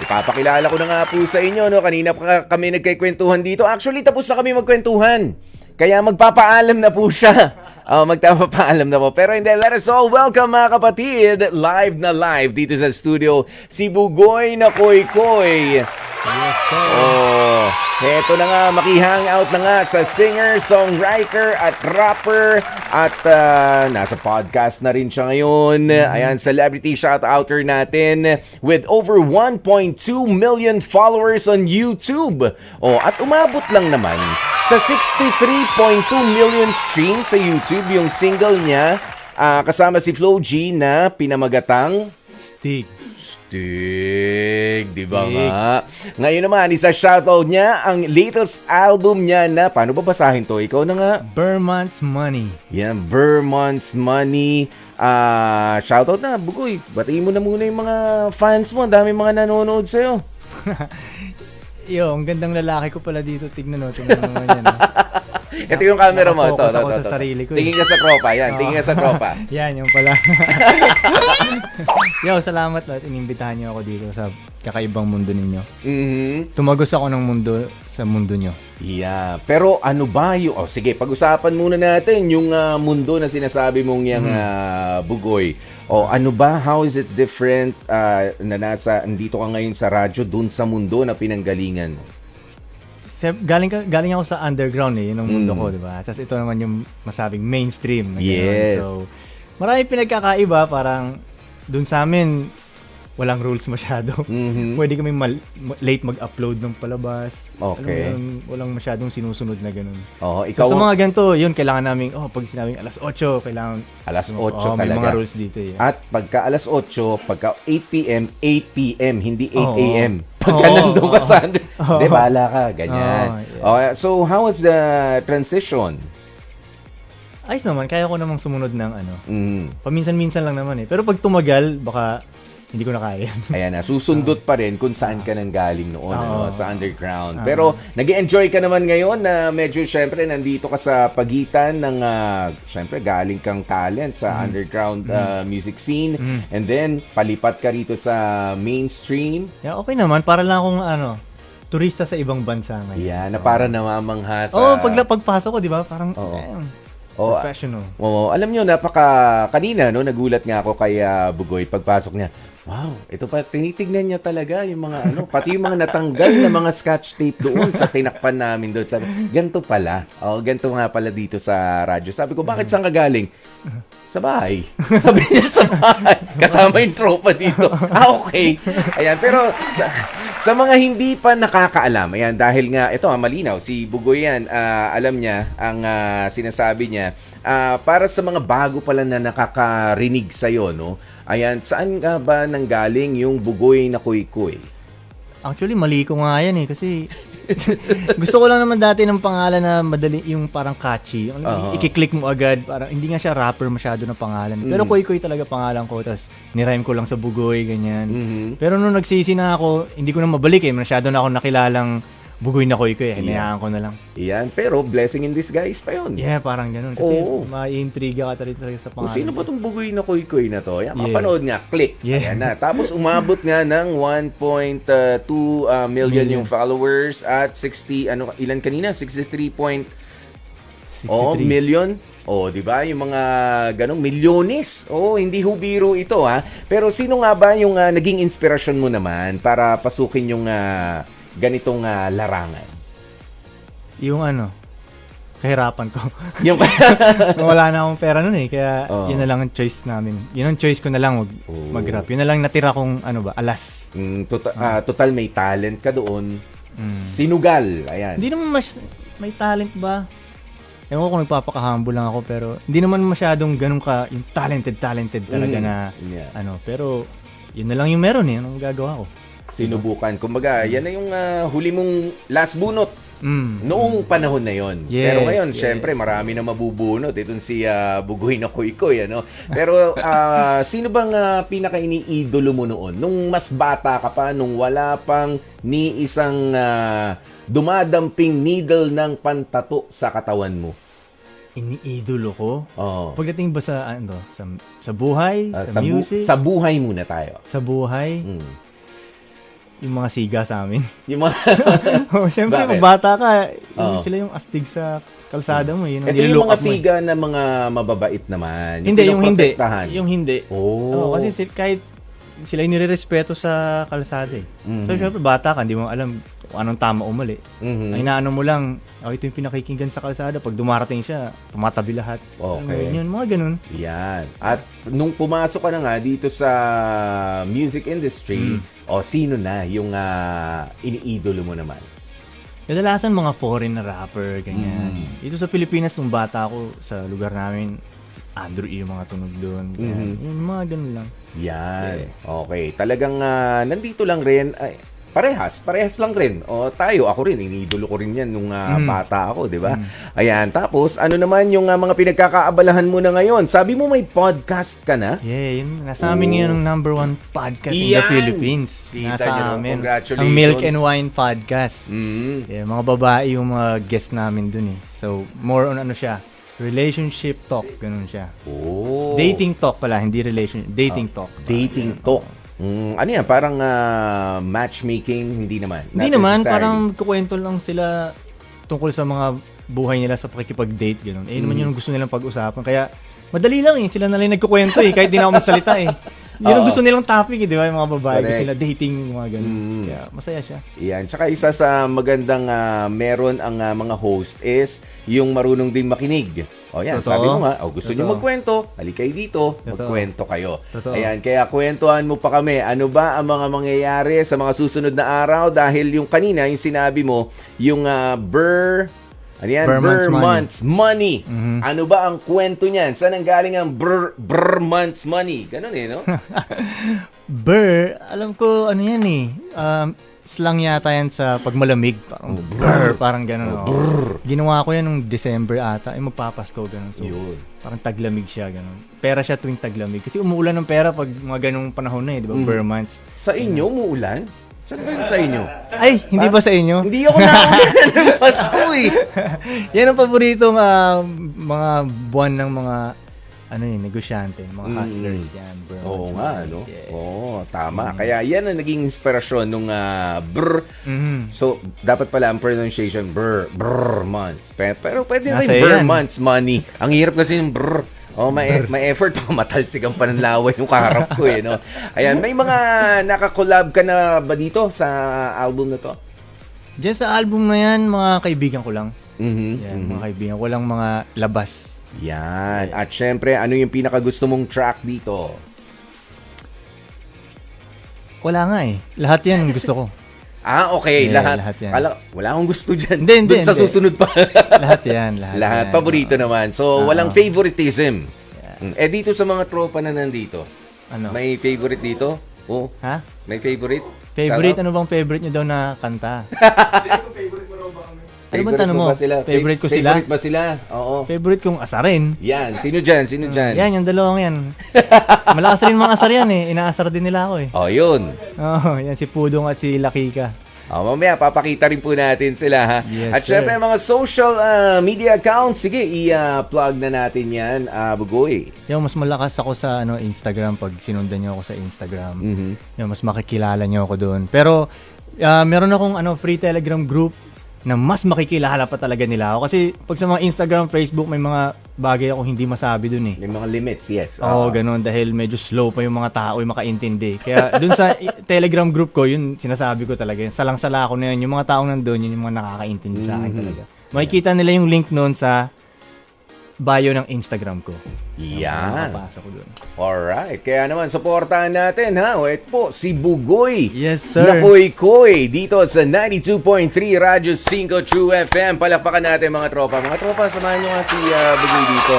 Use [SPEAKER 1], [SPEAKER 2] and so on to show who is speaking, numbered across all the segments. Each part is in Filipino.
[SPEAKER 1] Ipapakilala ko na nga po sa inyo, no? Kanina pa kami nagkikwentuhan dito. Actually, tapos na kami magkwentuhan. Kaya magpapaalam na po siya. Oh, magpapaalam na po. Pero hindi, let us all welcome mga kapatid. Live na live dito sa studio. Si Bugoy na Koy Koy.
[SPEAKER 2] Yes, sir.
[SPEAKER 1] Oh, eto na nga, makihang-out na nga sa singer, songwriter at rapper at ah, nasa podcast na rin siya ngayon. Ayan, celebrity shout-outer natin with over 1.2 million followers on YouTube. Oh, at umabot lang naman sa 63.2 million streams sa YouTube yung single niya ah, kasama si Flo G na pinamagatang
[SPEAKER 2] Stick.
[SPEAKER 1] Stig, di ba
[SPEAKER 2] Stig.
[SPEAKER 1] nga? Ngayon naman, isa shoutout niya ang latest album niya na, paano ba basahin to? Ikaw na nga.
[SPEAKER 2] Vermont's Money.
[SPEAKER 1] Yan, Vermont's Money. Ah, shoutout na, Bugoy. Batiin mo na muna yung mga fans mo. Ang dami mga nanonood sa'yo.
[SPEAKER 2] Yo, ang gandang lalaki ko pala dito. Tignan mo, tignan mo naman yan. ah.
[SPEAKER 1] Ito yung camera mo. Ito,
[SPEAKER 2] Nakafocus
[SPEAKER 1] ito,
[SPEAKER 2] ako
[SPEAKER 1] ito,
[SPEAKER 2] sa
[SPEAKER 1] ito.
[SPEAKER 2] sarili ko eh.
[SPEAKER 1] Tingin ka sa tropa. Yan, tingin ka sa tropa.
[SPEAKER 2] yan, yung pala. Yo, salamat at inimbitahan niyo ako dito sa kakaibang mundo ninyo.
[SPEAKER 1] Mhm.
[SPEAKER 2] Tumagos ako ng mundo sa mundo nyo.
[SPEAKER 1] Yeah. Pero ano ba yung... Oh, sige, pag-usapan muna natin yung ah, mundo na sinasabi mong yung ah, bugoy. O ano ba? How is it different ah, na nasa... Andito ka ngayon sa radyo dun sa mundo na pinanggalingan mo?
[SPEAKER 2] Galing, ka, galing ako sa underground eh, yun ang mundo
[SPEAKER 1] Mm.
[SPEAKER 2] ko, di ba? Tapos ito naman yung masabing mainstream. na ganun.
[SPEAKER 1] Yes.
[SPEAKER 2] So, marami pinagkakaiba, parang dun sa amin, walang rules masyado.
[SPEAKER 1] Mhm.
[SPEAKER 2] Pwede kami mal- ma- late mag-upload ng palabas.
[SPEAKER 1] Okay.
[SPEAKER 2] Alam mo yun, walang masyadong sinusunod na ganun.
[SPEAKER 1] Oo,
[SPEAKER 2] So,
[SPEAKER 1] ikaw
[SPEAKER 2] sa mga ganito, yun, kailangan namin, oh, pag sinabing alas 8, kailangan,
[SPEAKER 1] alas 8
[SPEAKER 2] oh, may
[SPEAKER 1] talaga.
[SPEAKER 2] mga rules dito eh.
[SPEAKER 1] At pagka alas 8, pagka 8 p.m., 8 p.m., hindi 8
[SPEAKER 2] Oo.
[SPEAKER 1] a.m. Pagka
[SPEAKER 2] Oo,
[SPEAKER 1] nandun ka
[SPEAKER 2] oo.
[SPEAKER 1] sa... Hindi,
[SPEAKER 2] Oo.
[SPEAKER 1] bahala ka. Ganyan.
[SPEAKER 2] Oo, yeah.
[SPEAKER 1] Okay, so, how was the transition?
[SPEAKER 2] Ayos naman, kaya ko namang sumunod ng ano.
[SPEAKER 1] Mm.
[SPEAKER 2] Paminsan-minsan lang naman eh. Pero pag tumagal, baka hindi ko na kaya.
[SPEAKER 1] Ayan na, susundot pa rin kung saan ka nang galing noon ano,
[SPEAKER 2] Oo.
[SPEAKER 1] sa underground. Pero nag enjoy ka naman ngayon na medyo syempre nandito ka sa pagitan ng ah, syempre galing kang talent sa underground ah, music scene
[SPEAKER 2] Mm.
[SPEAKER 1] and then palipat ka rito sa mainstream.
[SPEAKER 2] Yeah, okay naman, para lang akong ano, turista sa ibang bansa ngayon.
[SPEAKER 1] Yan, na para namamangha sa
[SPEAKER 2] Oo, oh, pag pagpasok ko, di ba? Parang,
[SPEAKER 1] Oo.
[SPEAKER 2] damn,
[SPEAKER 1] Oo,
[SPEAKER 2] professional.
[SPEAKER 1] Oo, alam nyo, napaka kanina no, nagulat nga ako kay ah, Bugoy pagpasok niya. Wow, ito pa tinitignan niya talaga yung mga ano, pati yung mga natanggal na mga scotch tape doon sa tinakpan namin doon. Sabi, ganito pala. Oh, ganito nga pala dito sa radyo. Sabi ko, bakit saan ka galing? Sa bahay. Sabi niya sa bahay. Kasama yung tropa dito. Ah, okay. Ayan, pero sa, sa mga hindi pa nakakaalam, ayan, dahil nga, ito, ah, malinaw, si Bugoy yan, ah, alam niya, ang ah, sinasabi niya, ah, para sa mga bago pala na nakakarinig sa'yo, no? Ayan, saan nga ba nanggaling yung Bugoy na kuy-kuy?
[SPEAKER 2] Actually, mali ko nga yan eh, kasi gusto ko lang naman dati ng pangalan na madali, yung parang catchy. Yung
[SPEAKER 1] Oo.
[SPEAKER 2] i-click mo agad, parang hindi nga siya rapper masyado na pangalan. Pero
[SPEAKER 1] Mm.
[SPEAKER 2] Koy Koy talaga pangalan ko, tapos nirhyme ko lang sa Bugoy, ganyan.
[SPEAKER 1] Mhm.
[SPEAKER 2] Pero nung nagsisi na ako, hindi ko na mabalik eh. Masyado na ako nakilalang Bugoy na Koy Koy. Eh. Hinayaan ko na lang.
[SPEAKER 1] Ayan, pero blessing in disguise pa yun.
[SPEAKER 2] Yeah, parang ganun. Kasi
[SPEAKER 1] Oo.
[SPEAKER 2] maiintriga ka talaga sa
[SPEAKER 1] Kung
[SPEAKER 2] pangalan.
[SPEAKER 1] sino ba itong bugoy na kuy-kuy na to? Yan,
[SPEAKER 2] Yeah.
[SPEAKER 1] mapanood nga, click.
[SPEAKER 2] Yeah.
[SPEAKER 1] Ayan na. Tapos umabot nga ng 1.2 uh, million,
[SPEAKER 2] Million.
[SPEAKER 1] yung followers at 60, ano, ilan kanina? 63 point, oh,
[SPEAKER 2] 63.
[SPEAKER 1] million. Oh, 'di ba? Yung mga ganong milyones. Oh, hindi ho biro ito ha. Pero sino nga ba yung ah, naging inspirasyon mo naman para pasukin yung ah, ganitong ah, larangan?
[SPEAKER 2] Yung ano, kahirapan ko.
[SPEAKER 1] Yung
[SPEAKER 2] Wala na akong pera nun eh. Kaya
[SPEAKER 1] Oo.
[SPEAKER 2] yun na lang ang choice namin. Yun ang choice ko na lang, wag
[SPEAKER 1] Oo.
[SPEAKER 2] mag-rap. Yun na lang natira kong ano ba, alas.
[SPEAKER 1] Mm, tota- ah, total may talent ka doon.
[SPEAKER 2] Mm.
[SPEAKER 1] Sinugal. Ayan.
[SPEAKER 2] Hindi naman mas, may talent ba? Ewan ko kung nagpapaka-humble lang ako pero hindi naman masyadong ganun ka yung talented talented talaga
[SPEAKER 1] Mm.
[SPEAKER 2] na
[SPEAKER 1] Yeah.
[SPEAKER 2] ano pero yun na lang yung meron eh anong gagawa ko
[SPEAKER 1] sinubukan. Kumbaga, yan na yung ah, huli mong last bunot
[SPEAKER 2] mm.
[SPEAKER 1] noong panahon na yon.
[SPEAKER 2] Yes,
[SPEAKER 1] Pero ngayon,
[SPEAKER 2] yes.
[SPEAKER 1] syempre, marami na mabubunot. Itong si ah, Bugoy na Kuy-Kuy, ano? Pero ah, sino bang uh, pinaka-iniidolo mo noon? Nung mas bata ka pa, nung wala pang ni isang ah, dumadamping needle ng pantato sa katawan mo?
[SPEAKER 2] iniidolo ko
[SPEAKER 1] Oh.
[SPEAKER 2] pagdating ba sa ano sa, sa buhay
[SPEAKER 1] Ah,
[SPEAKER 2] sa,
[SPEAKER 1] bu-
[SPEAKER 2] music
[SPEAKER 1] sa buhay muna tayo.
[SPEAKER 2] sa buhay
[SPEAKER 1] Mm.
[SPEAKER 2] Yung mga siga sa amin.
[SPEAKER 1] Yung mga...
[SPEAKER 2] oh, syempre,
[SPEAKER 1] Bakit?
[SPEAKER 2] kung bata ka, yung
[SPEAKER 1] Oo.
[SPEAKER 2] sila yung astig sa kalsada mo. Yun,
[SPEAKER 1] Ito yung mga
[SPEAKER 2] mo eh.
[SPEAKER 1] siga na mga mababait naman.
[SPEAKER 2] Hindi, yung hindi. Yung hindi.
[SPEAKER 1] Oh.
[SPEAKER 2] Oo, kasi si- kahit sila yung nire-respeto sa kalsada eh.
[SPEAKER 1] Mhm.
[SPEAKER 2] So, syempre, bata ka, hindi mo alam anong tama o mali.
[SPEAKER 1] Mhm.
[SPEAKER 2] Ang inaano mo lang, oh, ito yung pinakikinggan sa kalsada. Pag dumarating siya, tumatabi lahat.
[SPEAKER 1] Okay.
[SPEAKER 2] Ano, yun, mga ganun.
[SPEAKER 1] Yan. At nung pumasok ka na nga dito sa music industry,
[SPEAKER 2] Hmm.
[SPEAKER 1] o sino na yung ah, iniidolo mo naman?
[SPEAKER 2] Kadalasan mga foreign na rapper, ganyan.
[SPEAKER 1] Mm.
[SPEAKER 2] Dito sa Pilipinas, nung bata ako, sa lugar namin, Andrew E. yung mga tunog doon.
[SPEAKER 1] Mhm.
[SPEAKER 2] Yung mga ganun lang.
[SPEAKER 1] Yan. Okay. Talagang ah, nandito lang rin. Ay, parehas. Parehas lang rin. O tayo, ako rin. Iniidolo ko rin yan nung ah,
[SPEAKER 2] Mm.
[SPEAKER 1] bata ako, di ba? Ayan. Tapos, ano naman yung ah, mga pinagkakaabalahan mo na ngayon? Sabi mo may podcast ka na?
[SPEAKER 2] Yeah, yun. Nasa amin ngayon ang number one podcast in the! Philippines.
[SPEAKER 1] Kita
[SPEAKER 2] Nasa
[SPEAKER 1] nyo,
[SPEAKER 2] amin.
[SPEAKER 1] congratulations.
[SPEAKER 2] Ang Milk and Wine Podcast.
[SPEAKER 1] Mm.
[SPEAKER 2] Yeah, mga babae yung mga guest namin dun eh. So, more on ano siya, relationship talk, ganun siya.
[SPEAKER 1] Oh.
[SPEAKER 2] Dating talk pala, hindi relation, dating talk.
[SPEAKER 1] Dating talk. Mm, ano yan? Parang ah, matchmaking? Hindi naman.
[SPEAKER 2] Hindi naman, parang kukwento lang sila tungkol sa mga buhay nila sa pakikipag-date, ganun. Eh,
[SPEAKER 1] Mm.
[SPEAKER 2] naman yung gusto nilang pag-usapan. Kaya, madali lang eh. Sila na lang nagkukwento eh, kahit di na ako magsalita eh. Yun ang
[SPEAKER 1] Oo.
[SPEAKER 2] gusto nilang topic eh, di ba? Yung mga babae,
[SPEAKER 1] Correct.
[SPEAKER 2] gusto nila dating, mga ganun.
[SPEAKER 1] Mm.
[SPEAKER 2] Kaya, masaya siya.
[SPEAKER 1] Yan. Tsaka isa sa magandang ah, meron ang ah, mga host is yung marunong ding makinig. O yan,
[SPEAKER 2] Totoo.
[SPEAKER 1] sabi mo nga, o gusto niyo
[SPEAKER 2] Totoo.
[SPEAKER 1] magkwento, halika kayo dito,
[SPEAKER 2] Totoo.
[SPEAKER 1] magkwento kayo.
[SPEAKER 2] Totoo.
[SPEAKER 1] Ayan, kaya kwentuhan mo pa kami, ano ba ang mga mangyayari sa mga susunod na araw dahil yung kanina, yung sinabi mo, yung ah, Burr, ano yan?
[SPEAKER 2] Burr Months Money.
[SPEAKER 1] Money.
[SPEAKER 2] Mhm.
[SPEAKER 1] Ano ba ang kwento niyan? Saan ang galing ang Burr Months Money? Ganun eh, no?
[SPEAKER 2] Burr, alam ko, ano yan eh. Um, slang yata yan sa pag malamig. Parang burr, parang gano'n. Oh, Ginawa ko yan nung December ata. Ay, magpapasko, gano'n. So,
[SPEAKER 1] Yun.
[SPEAKER 2] parang taglamig siya, gano'n. Pera siya tuwing taglamig. Kasi umuulan ng pera pag mga ganong panahon na eh, di ba? Burr months.
[SPEAKER 1] Sa inyo, muulan? Saan ba yun sa inyo?
[SPEAKER 2] Ay, hindi ba sa inyo?
[SPEAKER 1] Hindi ako nakakita ng Pasko eh.
[SPEAKER 2] yan ang paboritong ah, mga buwan ng mga ano yun, negosyante, mga
[SPEAKER 1] Mm.
[SPEAKER 2] hustlers yan. Burr
[SPEAKER 1] Oo
[SPEAKER 2] months.
[SPEAKER 1] nga, no?
[SPEAKER 2] Yeah.
[SPEAKER 1] Oo, tama. Kaya yan ang naging inspirasyon nung ah, brr.
[SPEAKER 2] Mhm.
[SPEAKER 1] So, dapat pala ang pronunciation, brr, brr months. Pero, pero pwede rin
[SPEAKER 2] Nasa
[SPEAKER 1] brr
[SPEAKER 2] yan.
[SPEAKER 1] months, money. Ang hirap kasi yung brr. Oh, may, may effort pa matalsik ang pananlaway yung kaharap ko eh, no? Ayan, may mga nakakolab ka na ba dito sa album na to?
[SPEAKER 2] Diyan sa album na yan, mga kaibigan ko lang.
[SPEAKER 1] Mhm.
[SPEAKER 2] Yan,
[SPEAKER 1] mhm.
[SPEAKER 2] mga kaibigan ko lang mga labas.
[SPEAKER 1] Yan. At syempre, ano yung pinakagusto mong track dito?
[SPEAKER 2] Wala nga eh. Lahat yan gusto ko.
[SPEAKER 1] Ah, okay.
[SPEAKER 2] Yeah,
[SPEAKER 1] lahat.
[SPEAKER 2] lahat yan.
[SPEAKER 1] Kala, wala akong gusto dyan.
[SPEAKER 2] Hindi, hindi,
[SPEAKER 1] Doon sa
[SPEAKER 2] hindi.
[SPEAKER 1] susunod pa.
[SPEAKER 2] lahat yan. Lahat,
[SPEAKER 1] lahat.
[SPEAKER 2] yan.
[SPEAKER 1] Paborito naman. So,
[SPEAKER 2] Oo.
[SPEAKER 1] walang favoritism.
[SPEAKER 2] Yeah.
[SPEAKER 1] Mm. Eh, dito sa mga tropa na nandito,
[SPEAKER 2] Ano?
[SPEAKER 1] may favorite dito? Oh,
[SPEAKER 2] Ha?
[SPEAKER 1] may favorite?
[SPEAKER 2] Favorite?
[SPEAKER 1] Sarap?
[SPEAKER 2] Ano bang favorite nyo daw na kanta? Ano bang tanong
[SPEAKER 1] mo ba sila?
[SPEAKER 2] Favorite ko sila?
[SPEAKER 1] Favorite ba sila? Oo.
[SPEAKER 2] Favorite kong asarin.
[SPEAKER 1] Yan. Sino dyan? Sino dyan?
[SPEAKER 2] Yan, yung dalawang yan. Malakas rin mga asar yan eh. Inaasar din nila ako eh.
[SPEAKER 1] Oh, yun.
[SPEAKER 2] Oo, yan si Pudong at si Lakika.
[SPEAKER 1] Oh, mamaya, papakita rin po natin sila, ha?
[SPEAKER 2] Yes,
[SPEAKER 1] At
[SPEAKER 2] sir.
[SPEAKER 1] syempre, mga social ah, media accounts, sige, i-plug na natin yan, uh, Bugoy.
[SPEAKER 2] Yung mas malakas ako sa ano Instagram pag sinundan niyo ako sa Instagram.
[SPEAKER 1] Mhm.
[SPEAKER 2] Yung mas makikilala niyo ako doon. Pero ah, meron akong ano free Telegram group na mas makikilala pa talaga nila ako kasi pag sa mga Instagram, Facebook may mga bagay ako hindi masabi doon eh.
[SPEAKER 1] May mga limits, yes.
[SPEAKER 2] Oo,
[SPEAKER 1] Ah.
[SPEAKER 2] ganun dahil medyo slow pa yung mga tao yung makaintindi. Kaya doon sa Telegram group ko, yun sinasabi ko talaga. Yun, Salang-sala ako na yun. Yung mga taong nandun, yun yung mga nakakaintindi sa akin
[SPEAKER 1] Mhm.
[SPEAKER 2] talaga. Makikita nila yung link noon sa bio ng Instagram ko.
[SPEAKER 1] Yan.
[SPEAKER 2] Makapasa ko doon.
[SPEAKER 1] Alright. Kaya naman, supportahan natin, ha? Ito po, si Bugoy.
[SPEAKER 2] Yes, sir.
[SPEAKER 1] Nakoy Koy dito sa 92.3 Radyo 5 True FM. Palakpakan natin mga tropa. Mga tropa, samahan nyo nga si ah, Bugoy dito.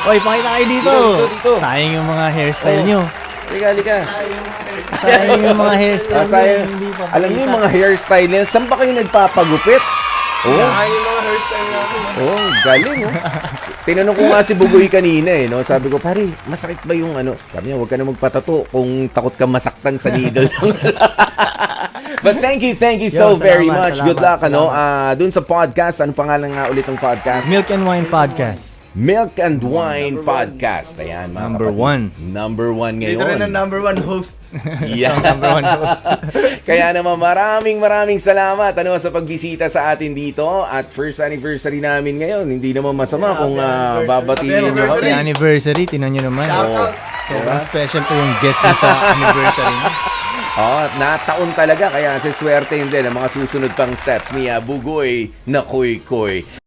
[SPEAKER 2] Oy, pakita kayo dito.
[SPEAKER 1] Dito, dito, dito.
[SPEAKER 2] Sayang yung mga hairstyle
[SPEAKER 1] Oh.
[SPEAKER 2] nyo.
[SPEAKER 1] Halika, halika.
[SPEAKER 2] Sayang yung mga hairstyle
[SPEAKER 1] Ah, sayang.
[SPEAKER 2] nyo. Hindi pa
[SPEAKER 1] Alam niyo yung mga hairstyle nila, saan ba kayo nagpapagupit? Oh,
[SPEAKER 3] yung mga hairstyle namin.
[SPEAKER 1] oh, galing, oh. Tinanong ko nga si Bugoy kanina, eh, no? Sabi ko, pare, masakit ba yung ano? Sabi niya, huwag ka na magpatato kung takot ka masaktan sa needle. But thank you, thank you so
[SPEAKER 2] Yo,
[SPEAKER 1] very
[SPEAKER 2] salamat,
[SPEAKER 1] much.
[SPEAKER 2] salamat,
[SPEAKER 1] Good luck, ano?
[SPEAKER 2] salamat.
[SPEAKER 1] Ah, dun sa podcast, ano pangalan nga ulit ng podcast?
[SPEAKER 2] Milk and Wine Podcast.
[SPEAKER 1] Milk and Wine Podcast. Ayan, mga
[SPEAKER 2] Number
[SPEAKER 1] kapatid.
[SPEAKER 2] one.
[SPEAKER 1] Number one ngayon.
[SPEAKER 3] Dito rin ang number one host.
[SPEAKER 1] Yeah.
[SPEAKER 2] Number one host.
[SPEAKER 1] Kaya naman maraming maraming salamat ano sa pagbisita sa atin dito at first anniversary namin ngayon. Hindi naman masama kung uh,
[SPEAKER 3] anniversary.
[SPEAKER 1] babatiin nyo
[SPEAKER 2] Happy anniversary, tinan nyo naman.
[SPEAKER 3] Shout out.
[SPEAKER 2] Sobrang special po yung guest niya sa anniversary niya.
[SPEAKER 1] Oh, nataon talaga kaya sa swerte din ang mga susunod pang steps ni uh, Bugoy na Koy Koy.